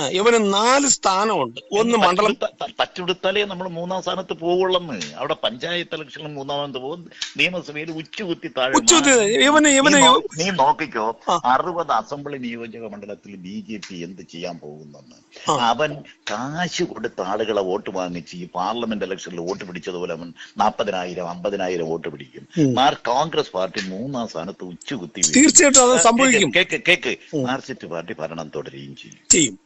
ഇവന് നാല് സ്ഥാനമുണ്ട്. ഒന്ന് മണ്ഡലം തച്ചുടുത്ത- നമ്മൾ മൂന്നാം സ്ഥാനത്ത് പോവുള്ളെന്ന് അവിടെ പഞ്ചായത്ത് ഇലക്ഷനിൽ സ്ഥാനത്ത് പോകും. നിയമസഭയിൽ ഉച്ചകുത്തി താഴെ ഇവന് ഇവന് നീ നോക്കിക്കോ. അറുപത് അസംബ്ലി നിയോജക മണ്ഡലത്തിൽ ബി ജെ പി എന്ത് ചെയ്യാൻ പോകുന്നെന്ന്. അവൻ കാശ് കൊടുത്ത ആളുകളെ വോട്ട് വാങ്ങിച്ച് ഈ പാർലമെന്റ് ഇലക്ഷനിൽ വോട്ട് പിടിച്ചതുപോലെ അവൻ നാൽപ്പതിനായിരം അമ്പതിനായിരം വോട്ട് പിടിക്കും. കോൺഗ്രസ് പാർട്ടി മൂന്നാം സ്ഥാനത്ത് ഉച്ചകുത്തി. തീർച്ചയായിട്ടും കേക്ക് കേക്ക് മാർക്സിസ്റ്റ് പാർട്ടി ഭരണം തുടരുകയും ചെയ്യും.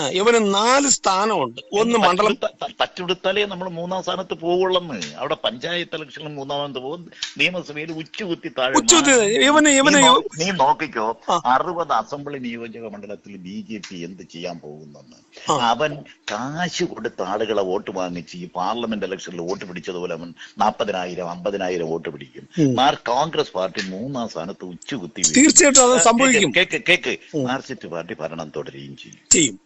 ഇവന് നാല് സ്ഥാനമുണ്ട്. ഒന്ന് മണ്ഡലം തച്ചുടുത്ത- നമ്മൾ മൂന്നാം സ്ഥാനത്ത് പോവുള്ളെന്ന് അവിടെ പഞ്ചായത്ത് ഇലക്ഷനിൽ സ്ഥാനത്ത് പോകും. നിയമസഭയിൽ ഉച്ചുകുത്തി താഴെ ഇവന് ഇവന് നീ നോക്കിക്കോ. അറുപത് അസംബ്ലി നിയോജക മണ്ഡലത്തിൽ ബി ജെ പി എന്ത് ചെയ്യാൻ പോകുന്നെന്ന്. അവൻ കാശ് കൊടുത്ത ആളുകളെ വോട്ട് വാങ്ങിച്ച് ഈ പാർലമെന്റ് ഇലക്ഷനിൽ വോട്ട് പിടിച്ചതുപോലെ അവൻ നാൽപ്പതിനായിരം അമ്പതിനായിരം വോട്ട് പിടിക്കും. കോൺഗ്രസ് പാർട്ടി മൂന്നാം സ്ഥാനത്ത് ഉച്ചുകുത്തി. തീർച്ചയായിട്ടും കേക്ക് കേക്ക് മാർക്സിസ്റ്റ് പാർട്ടി ഭരണം തുടരുകയും ചെയ്യും.